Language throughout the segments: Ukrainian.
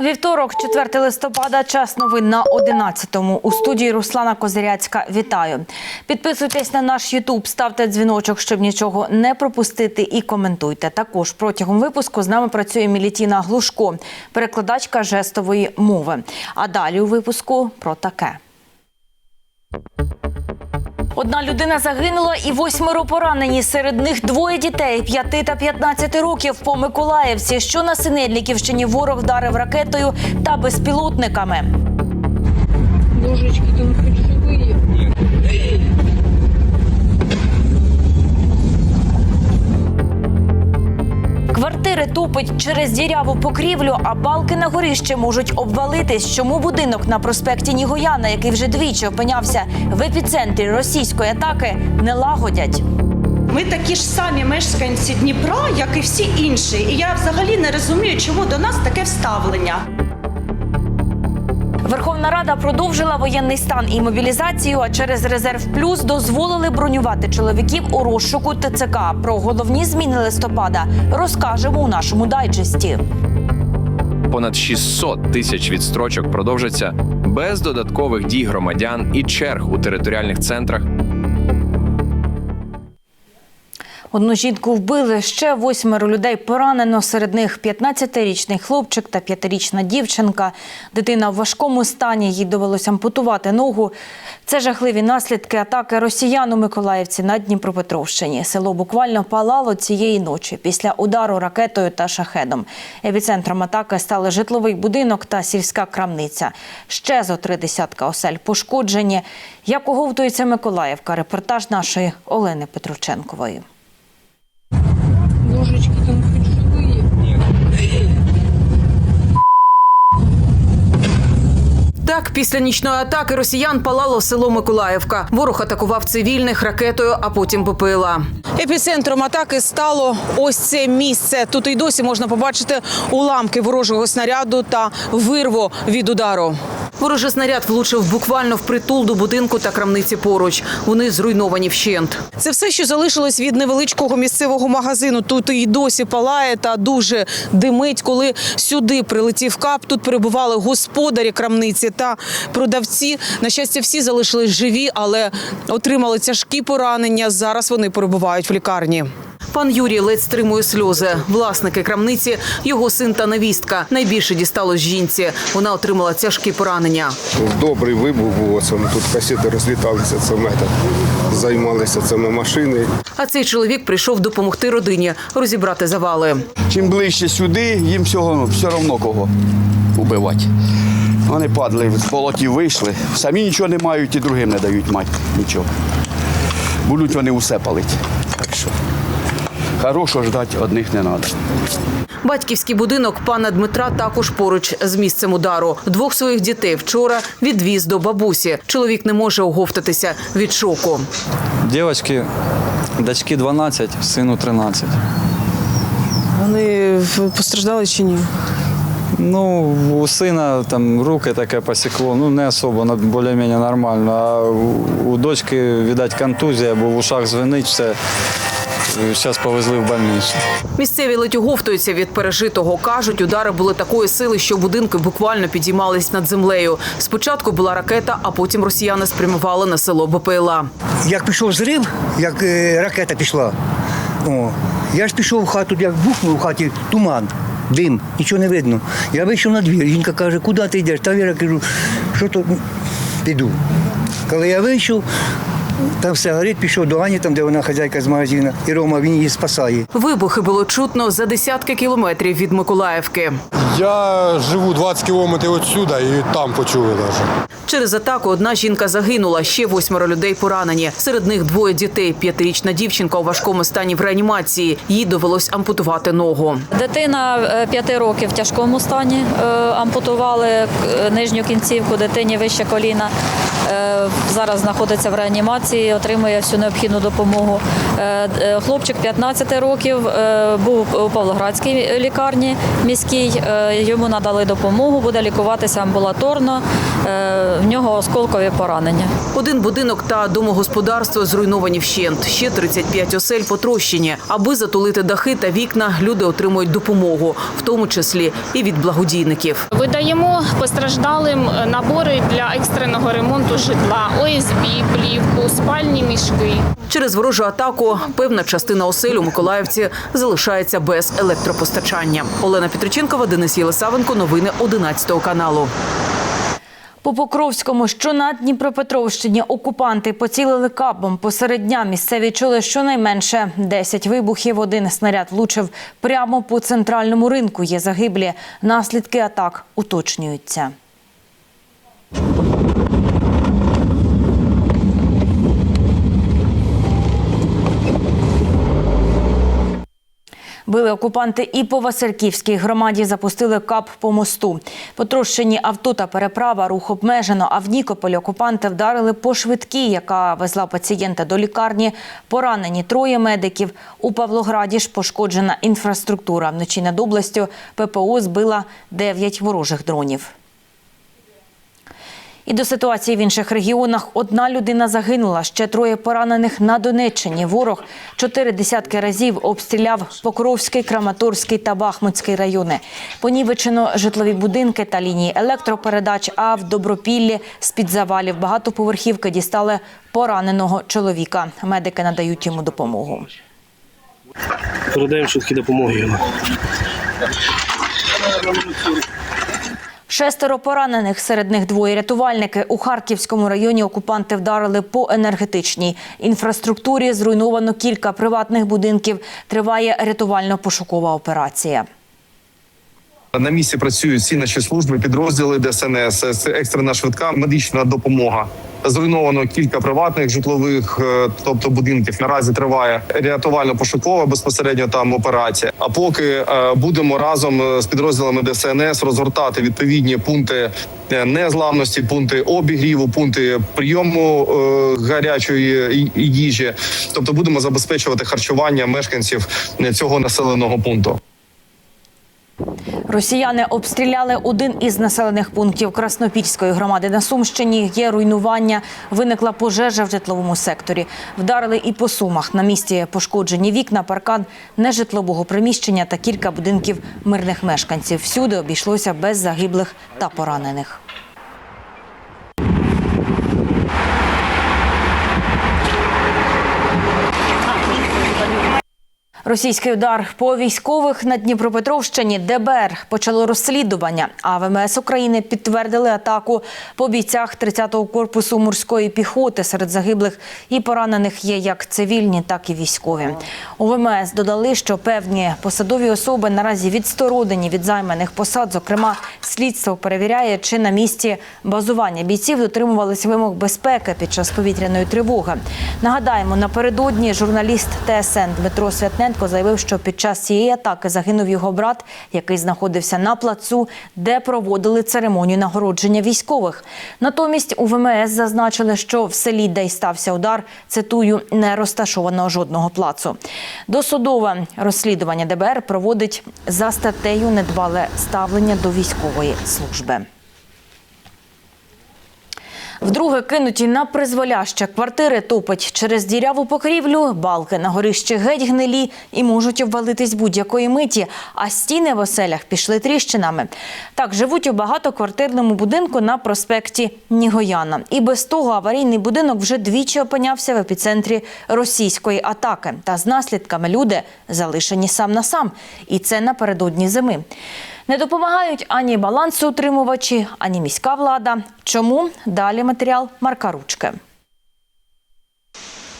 Вівторок, 4 листопада, час новин на 11-му. У студії Руслана Козиряцька. Вітаю. Підписуйтесь на наш Ютуб, ставте дзвіночок, щоб нічого не пропустити і коментуйте. Також протягом випуску з нами працює Мілітіна Глушко, перекладачка жестової мови. А далі у випуску про таке. Одна людина загинула і восьмеро поранені. Серед них двоє дітей 5 та 15 років по Миколаївці, що на Синельниківщині ворог вдарив ракетою та безпілотниками. Ложечки там тупить через діряву покрівлю, а балки на горище можуть обвалитись. Чому будинок на проспекті Нігояна, який вже двічі опинявся в епіцентрі російської атаки, не лагодять? Ми такі ж самі мешканці Дніпра, як і всі інші. І я взагалі не розумію, чому до нас таке вставлення. Верховна Рада продовжила воєнний стан і мобілізацію. А через резерв плюс дозволили бронювати чоловіків у розшуку ТЦК. Про головні зміни листопада розкажемо у нашому дайджесті. Понад 600 тисяч відстрочок продовжаться без додаткових дій громадян і черг у територіальних центрах Одну жінку вбили, ще восьмеро людей поранено. Серед них 15-річний хлопчик та 5-річна дівчинка. Дитина в важкому стані. Їй довелося ампутувати ногу. Це жахливі наслідки атаки росіян у Миколаївці на Дніпропетровщині. Село буквально палало цієї ночі після удару ракетою та шахедом. Епіцентром атаки стали житловий будинок та сільська крамниця. Ще зо три десятка осель пошкоджені. Як оговтується Миколаївка? Репортаж нашої Олени Петрученкової. Після нічної атаки росіян палало село Миколаївка. Ворог атакував цивільних ракетою, а потім БПЛА. Епіцентром атаки стало ось це місце. Тут і досі можна побачити уламки ворожого снаряду та вирву від удару. Ворожий снаряд влучив буквально впритул до будинку та крамниці поруч. Вони зруйновані вщент. Це все, що залишилось від невеличкого місцевого магазину. Тут і досі палає та дуже димить. Коли сюди прилетів кап, тут перебували господарі крамниці та продавці. На щастя, всі залишились живі, але отримали тяжкі поранення. Зараз вони перебувають в лікарні. Пан Юрій ледь стримує сльози. Власники крамниці, його син та невістка. Найбільше дісталось жінці. Вона отримала тяжкі поранення. Добрий вибух був, оце тут касети розліталися, це ми так займалися цими машини. А цей чоловік прийшов допомогти родині розібрати завали. Чим ближче сюди, їм всього все одно кого убивати. Вони падли, з болотів вийшли, самі нічого не мають і другим не дають мати нічого. Будуть вони усе палити. Так що хорошого ждати одних не треба. Батьківський будинок пана Дмитра також поруч з місцем удару. Двох своїх дітей вчора відвіз до бабусі. Чоловік не може оговтатися від шоку. Девочки, дочки 12, сину 13. Вони постраждали чи ні? Ну, у сина там руки таке посекло, ну не особо, більш-менш нормально. А у, у дочки, видать, контузія, бо в ушах звенить все. Зараз повезли в больницю. Місцеві ледь оговтуються від пережитого. Кажуть, удари були такої сили, що будинки буквально підіймались над землею. Спочатку була ракета, а потім росіяни спрямували на село БПЛА. Як пішов зрив, як е, ракета пішла, о, я ж пішов в хату, як бухнув у хаті туман, дим, нічого не видно. Я вийшов на двір. Жінка каже, куди ти йдеш? Та я кажу, що то піду. Коли я вийшов, там все горить, пішов до Ані, там, де вона хазяйка з магазину, і Рома він її спасає. Вибухи було чутно за десятки кілометрів від Миколаївки. Я живу 20 кілометрів відсюди і там почули навіть. Через атаку одна жінка загинула, ще восьмеро людей поранені. Серед них двоє дітей. П'ятирічна дівчинка у важкому стані в реанімації. Їй довелось ампутувати ногу. Дитина е, п'яти років в тяжкому стані. Е, Ампутували е, нижню кінцівку, дитині вище коліна. Зараз знаходиться в реанімації. отримує всю необхідну допомогу. Хлопчик 15 років був у Павлоградській лікарні міській. Е, Йому надали допомогу, буде лікуватися амбулаторно. Е, В нього осколкові поранення. Один будинок та домогосподарство зруйновані вщент. Ще 35 осель потрощені. Аби затулити дахи та вікна, люди отримують допомогу, в тому числі і від благодійників. Видаємо постраждалим набори для екстреного ремонту житла, ОСБ, плівку, спальні мішки. Через ворожу атаку певна частина осель у Миколаївці залишається без електропостачання. Олена Петриченкова, Денис Єлисавенко. Новини 11 каналу. По Покровському, що на Дніпропетровщині, окупанти поцілили кабом. Посеред дня місцеві чули щонайменше 10 вибухів. Один снаряд влучив прямо по центральному ринку. Є загиблі. Наслідки атак уточнюються. Били окупанти і по Васильківській громаді запустили кап по мосту. Потрощені авто та переправа, рух обмежено. А в Нікополі окупанти вдарили по швидкій, яка везла пацієнта до лікарні. Поранені троє медиків. У Павлограді ж пошкоджена інфраструктура. Вночі над областю ППО збила 9 ворожих дронів. І до ситуації в інших регіонах одна людина загинула, ще троє поранених на Донеччині. Ворог чотири десятки разів обстріляв Покровський, Краматорський та Бахмутський райони. Понівечено житлові будинки та лінії електропередач. А в Добропіллі з-під завалів багатоповерхівки дістали пораненого чоловіка. Медики надають йому допомогу. Передаємо швидкі допомоги. Шестеро поранених, серед них двоє рятувальники. У Харківському районі окупанти вдарили по енергетичній інфраструктурі. Зруйновано кілька приватних будинків. Триває рятувально-пошукова операція. На місці працюють всі наші служби, підрозділи ДСНС, екстрена швидка медична допомога. Зруйновано кілька приватних житлових, е, тобто будинків. Наразі триває рятувально-пошукова безпосередньо там операція. А поки е, будемо разом е, з підрозділами ДСНС розгортати відповідні пункти е, незламності, пункти обігріву, пункти прийому е, гарячої їжі. Тобто будемо забезпечувати харчування мешканців е, цього населеного пункту. Росіяни обстріляли один із населених пунктів Краснопільської громади на Сумщині. Є руйнування, виникла пожежа в житловому секторі. Вдарили і по сумах. На місці пошкоджені вікна, паркан нежитлового приміщення та кілька будинків мирних мешканців. Всюди обійшлося без загиблих та поранених. Російський удар по військових на Дніпропетровщині ДБР почало розслідування. А ВМС України підтвердили атаку по бійцях 30-го корпусу морської піхоти. Серед загиблих і поранених є як цивільні, так і військові. У ВМС додали, що певні посадові особи наразі відсторонені від займаних посад. Зокрема, слідство перевіряє, чи на місці базування бійців дотримувалися вимог безпеки під час повітряної тривоги. Нагадаємо, напередодні журналіст ТСН Дмитро Святненко заявив, що під час цієї атаки загинув його брат, який знаходився на плацу, де проводили церемонію нагородження військових. Натомість у ВМС зазначили, що в селі, де й стався удар, цитую, не розташовано жодного плацу. Досудове розслідування ДБР проводить за статтею недбале ставлення до військової служби. Вдруге кинуті на призволяще квартири топить через діряву покрівлю, балки на горищі геть гнилі і можуть обвалитись будь-якої миті, а стіни в оселях пішли тріщинами. Так живуть у багатоквартирному будинку на проспекті Нігояна. І без того аварійний будинок вже двічі опинявся в епіцентрі російської атаки. Та з наслідками люди залишені сам на сам. І це напередодні зими. Не допомагають ані балансоутримувачі, ані міська влада. Чому? Далі матеріал Марка Ручки.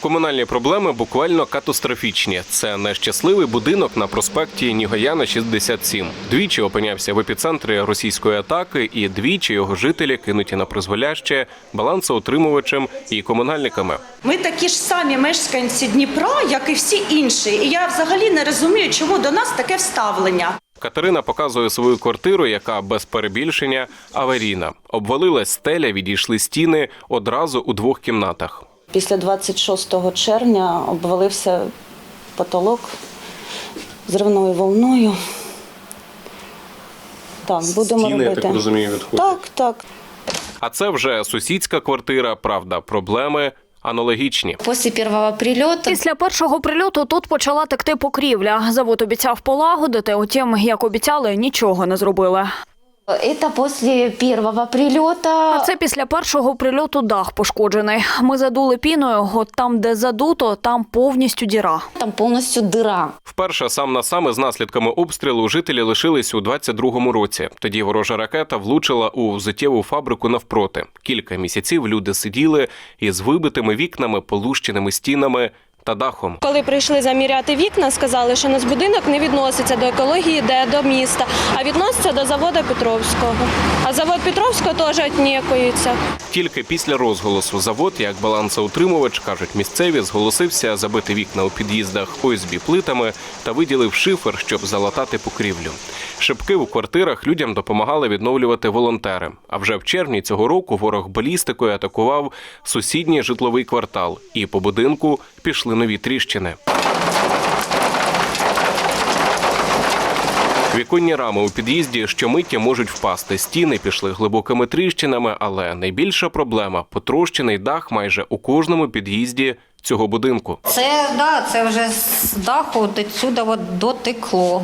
Комунальні проблеми буквально катастрофічні. Це нещасливий будинок на проспекті Нігояна 67. Двічі опинявся в епіцентрі російської атаки, і двічі його жителі кинуті на призволяще балансоутримувачем і комунальниками. Ми такі ж самі мешканці Дніпра, як і всі інші. І я взагалі не розумію, чому до нас таке вставлення. Катерина показує свою квартиру, яка без перебільшення аварійна. Обвалилась стеля, відійшли стіни одразу у двох кімнатах. Після 26 червня обвалився потолок зривною волною. Так, будемо Стіни, я робити. так розумію, відходять. Так, так. А це вже сусідська квартира. Правда, проблеми аналогічні. Після першого прильоту Після першого прильоту тут почала текти покрівля. Завод обіцяв полагодити, утім, як обіцяли, нічого не зробили. Це після першого прильоту. А це після першого прильоту дах пошкоджений. Ми задули піною, от там, де задуто, там повністю діра. Там повністю дира. Вперше сам на сам із наслідками обстрілу жителі лишились у 22-му році. Тоді ворожа ракета влучила у взуттєву фабрику навпроти. Кілька місяців люди сиділи із вибитими вікнами, полущеними стінами та дахом. Коли прийшли заміряти вікна, сказали, що наш будинок не відноситься до екології, де до міста, а відноситься до заводу Петровського. А завод Петровського теж отнікується. Тільки після розголосу завод, як балансоутримувач, кажуть місцеві, зголосився забити вікна у під'їздах ОСБ плитами та виділив шифер, щоб залатати покрівлю. Шибки у квартирах людям допомагали відновлювати волонтери. А вже в червні цього року ворог балістикою атакував сусідній житловий квартал, і по будинку пішли нові тріщини. Віконні рами у під'їзді щомиття можуть впасти. Стіни пішли глибокими тріщинами, але найбільша проблема потрощений дах майже у кожному під'їзді цього будинку. Це да, це вже з даху до сюди от дотекло.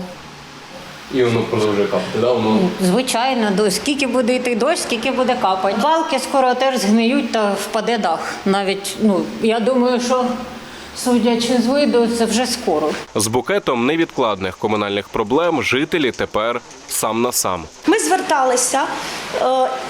І воно продовжує капати, да? Воно Звичайно, до скільки буде йти дощ, скільки буде капати. Балки скоро теж згниють та впаде дах. Навіть ну я думаю, що судячи з виду, це вже скоро. з букетом невідкладних комунальних проблем жителі тепер сам на сам. Ми зверталися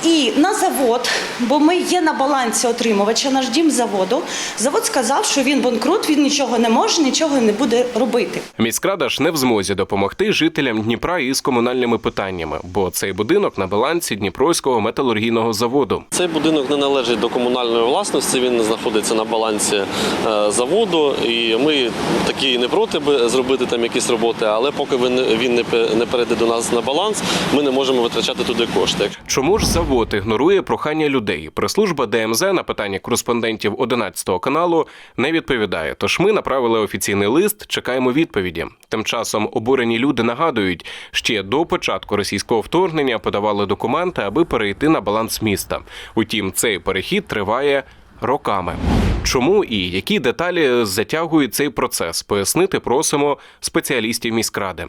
і на завод, бо ми є на балансі отримувача, наш дім заводу. Завод сказав, що він банкрут, він нічого не може, нічого не буде робити. Міськрада ж не в змозі допомогти жителям Дніпра із комунальними питаннями, бо цей будинок на балансі Дніпровського металургійного заводу. Цей будинок не належить до комунальної власності. Він знаходиться на балансі е, заводу, і ми такі не проти би зробити там якісь роботи, але поки він, він не пе- не перейде до нас на баланс, ми не можемо витрачати туди кошти. Чому ж завод ігнорує прохання людей? Прес-служба ДМЗ на питання кореспондентів 11 каналу не відповідає. Тож ми направили офіційний лист, чекаємо відповіді. Тим часом обурені люди нагадують, ще до початку російського вторгнення подавали документи, аби перейти на баланс міста. Утім, цей перехід триває. Роками чому і які деталі затягують цей процес? Пояснити просимо спеціалістів міськради.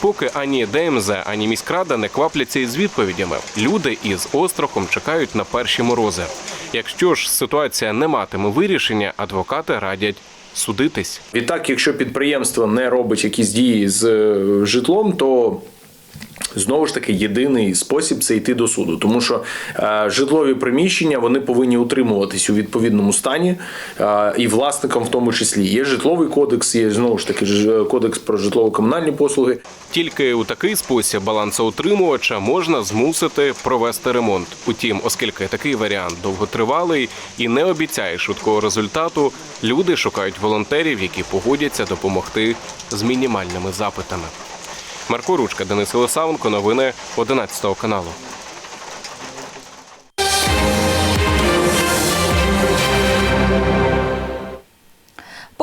Поки ані ДМЗ, ані міськрада не квапляться із відповідями. Люди із острахом чекають на перші морози. Якщо ж ситуація не матиме вирішення, адвокати радять судитись. Відтак, якщо підприємство не робить якісь дії з е, житлом, то Знову ж таки, єдиний спосіб це йти до суду, тому що е, житлові приміщення вони повинні утримуватись у відповідному стані, е, і власникам в тому числі є житловий кодекс, є знову ж таки ж- кодекс про житлово-комунальні послуги. Тільки у такий спосіб балансоутримувача можна змусити провести ремонт. Утім, оскільки такий варіант довготривалий і не обіцяє швидкого результату, люди шукають волонтерів, які погодяться допомогти з мінімальними запитами. Марко Ручка, Денис Лисавенко, новини 11 каналу.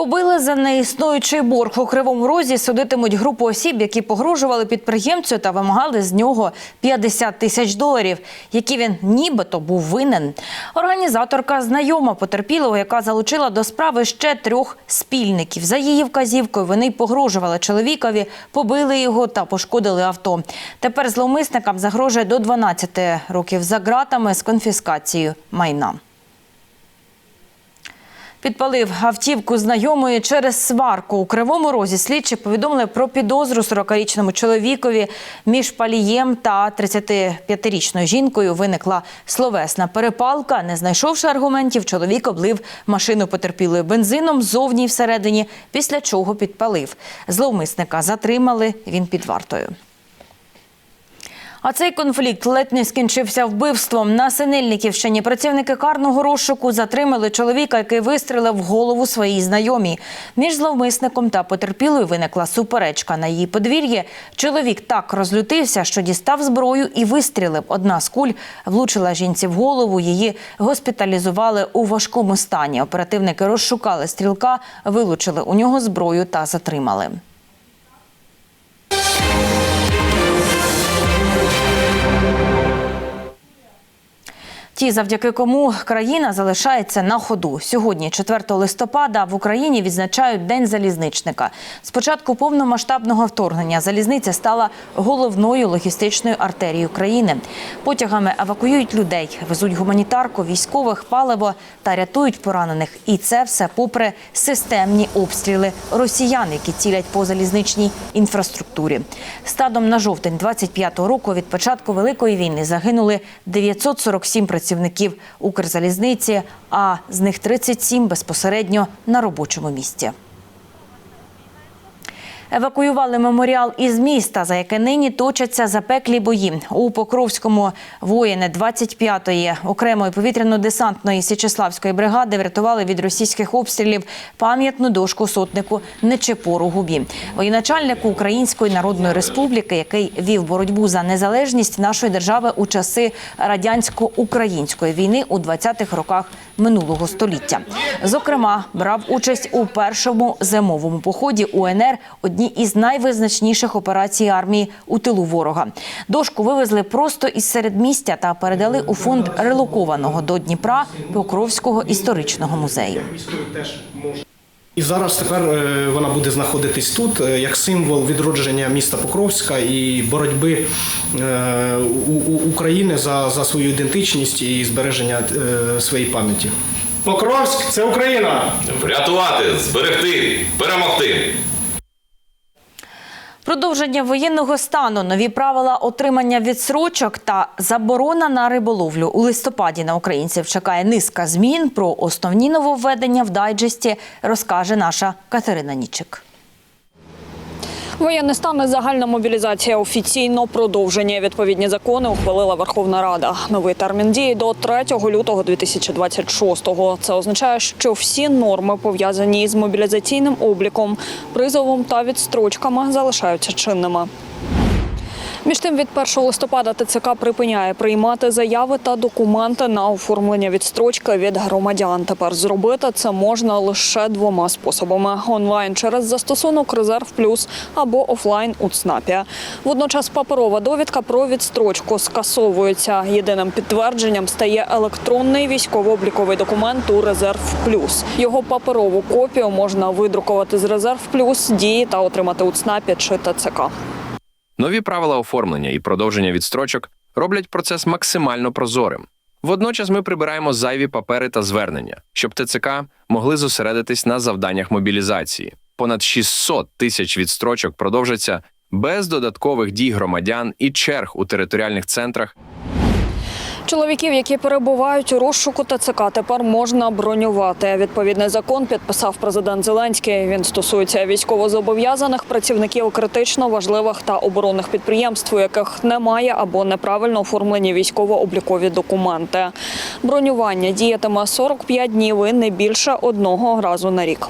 Побили за неіснуючий борг у кривому розі. Судитимуть групу осіб, які погрожували підприємцю та вимагали з нього 50 тисяч доларів, які він нібито був винен. Організаторка знайома потерпілого, яка залучила до справи ще трьох спільників. За її вказівкою вони погрожували чоловікові, побили його та пошкодили авто. Тепер зловмисникам загрожує до 12 років за ґратами з конфіскацією майна. Підпалив автівку знайомої через сварку. У Кривому Розі слідчі повідомили про підозру 40-річному чоловікові. Між палієм та 35-річною жінкою виникла словесна перепалка. Не знайшовши аргументів, чоловік облив машину потерпілою бензином ззовні й всередині, після чого підпалив. Зловмисника затримали, він під вартою. А цей конфлікт ледь не скінчився вбивством. На Синельниківщині працівники карного розшуку затримали чоловіка, який вистрелив в голову своїй знайомій. Між зловмисником та потерпілою виникла суперечка. На її подвір'ї чоловік так розлютився, що дістав зброю і вистрілив. Одна з куль влучила жінці в голову. Її госпіталізували у важкому стані. Оперативники розшукали стрілка, вилучили у нього зброю та затримали. Ті, завдяки кому країна залишається на ходу. Сьогодні, 4 листопада, в Україні відзначають День залізничника. З початку повномасштабного вторгнення залізниця стала головною логістичною артерією країни. Потягами евакуюють людей, везуть гуманітарку, військових, паливо та рятують поранених. І це все попри системні обстріли росіян, які цілять по залізничній інфраструктурі. Стадом на жовтень 25-го року від початку великої війни загинули 947 працівників Укрзалізниці, а з них 37 безпосередньо на робочому місці. Евакуювали меморіал із міста, за яке нині точаться запеклі бої. У Покровському воїни 25-ї окремої повітряно-десантної Січеславської бригади врятували від російських обстрілів пам'ятну дошку сотнику Нечепору Губі, воєначальнику Української Народної Республіки, який вів боротьбу за незалежність нашої держави у часи радянсько-української війни у 20-х роках минулого століття. Зокрема, брав участь у першому зимовому поході УНР одній із найвизначніших операцій армії у тилу ворога. Дошку вивезли просто із середмістя та передали у фонд релокованого до Дніпра Покровського історичного музею. І зараз тепер е, вона буде знаходитись тут е, як символ відродження міста Покровська і боротьби е, України за, за свою ідентичність і збереження своєї пам'яті. Покровськ це Україна! Врятувати, зберегти, перемогти. Продовження воєнного стану, нові правила отримання відсрочок та заборона на риболовлю у листопаді на українців чекає низка змін. Про основні нововведення в дайджесті розкаже наша Катерина Нічик. Воєнний стан і загальна мобілізація офіційно продовжені. Відповідні закони ухвалила Верховна Рада. Новий термін дії до 3 лютого 2026-го. Це означає, що всі норми пов'язані з мобілізаційним обліком, призовом та відстрочками залишаються чинними. Між тим, від 1 листопада ТЦК припиняє приймати заяви та документи на оформлення відстрочки від громадян. Тепер зробити це можна лише двома способами: онлайн через застосунок Резерв Плюс або офлайн у ЦНАПі. Водночас паперова довідка про відстрочку скасовується. Єдиним підтвердженням стає електронний військово-обліковий документ у Резерв Плюс. Його паперову копію можна видрукувати з Резерв Плюс, дії та отримати у ЦНАПі чи ТЦК. Нові правила оформлення і продовження відстрочок роблять процес максимально прозорим. Водночас ми прибираємо зайві папери та звернення, щоб ТЦК могли зосередитись на завданнях мобілізації. Понад 600 тисяч відстрочок продовжаться без додаткових дій громадян і черг у територіальних центрах Чоловіків, які перебувають у розшуку ТЦК, тепер можна бронювати. Відповідний закон підписав президент Зеленський. Він стосується військовозобов'язаних працівників критично важливих та оборонних підприємств, у яких немає або неправильно оформлені військово-облікові документи. Бронювання діятиме 45 днів і не більше одного разу на рік.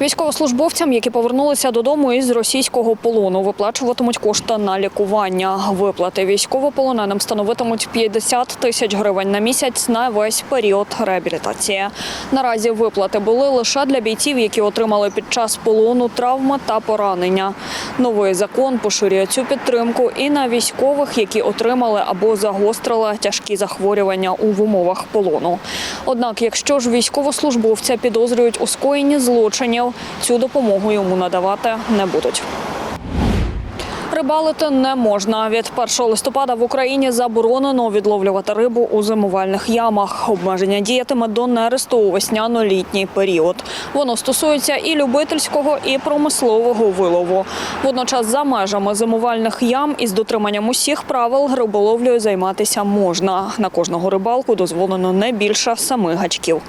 Військовослужбовцям, які повернулися додому із російського полону, виплачуватимуть кошти на лікування. Виплати військовополоненим становитимуть 50 тисяч гривень на місяць на весь період реабілітації. Наразі виплати були лише для бійців, які отримали під час полону травми та поранення. Новий закон поширює цю підтримку і на військових, які отримали або загострили тяжкі захворювання у умовах полону. Однак, якщо ж військовослужбовця підозрюють у скоєнні злочинів, цю допомогу йому надавати не будуть. Рибалити не можна. Від 1 листопада в Україні заборонено відловлювати рибу у зимувальних ямах. Обмеження діятиме до нересту у весняно-літній період. Воно стосується і любительського, і промислового вилову. Водночас за межами зимувальних ям із дотриманням усіх правил риболовлею займатися можна. На кожного рибалку дозволено не більше семи гачків.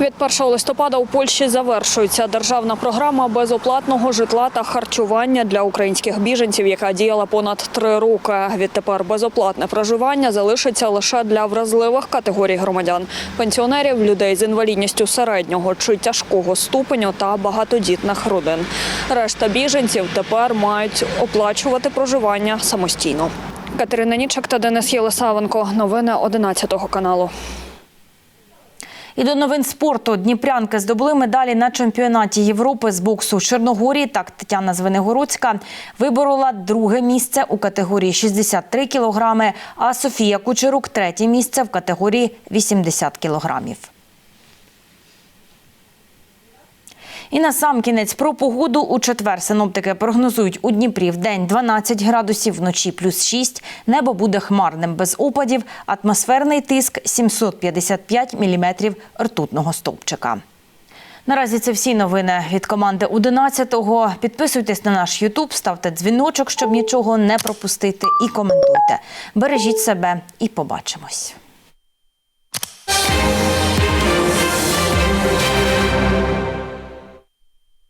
Від 1 листопада у Польщі завершується державна програма безоплатного житла та харчування для українських біженців, яка діяла понад три роки. Відтепер безоплатне проживання залишиться лише для вразливих категорій громадян: пенсіонерів, людей з інвалідністю середнього чи тяжкого ступеню та багатодітних родин. Решта біженців тепер мають оплачувати проживання самостійно. Катерина Нічак та Денис Єлисавенко. Новини 11 каналу. І до новин спорту Дніпрянки здобули медалі на чемпіонаті Європи з боксу Чорногорії. Так Тетяна Звенигородська виборола друге місце у категорії 63 кілограми, а Софія Кучерук третє місце в категорії 80 кілограмів. І на сам кінець про погоду у четвер синоптики прогнозують у Дніпрі в день 12 градусів, вночі плюс 6. Небо буде хмарним без опадів. Атмосферний тиск 755 міліметрів ртутного стовпчика. Наразі це всі новини від команди 11-го. Підписуйтесь на наш Ютуб, ставте дзвіночок, щоб нічого не пропустити, і коментуйте. Бережіть себе і побачимось.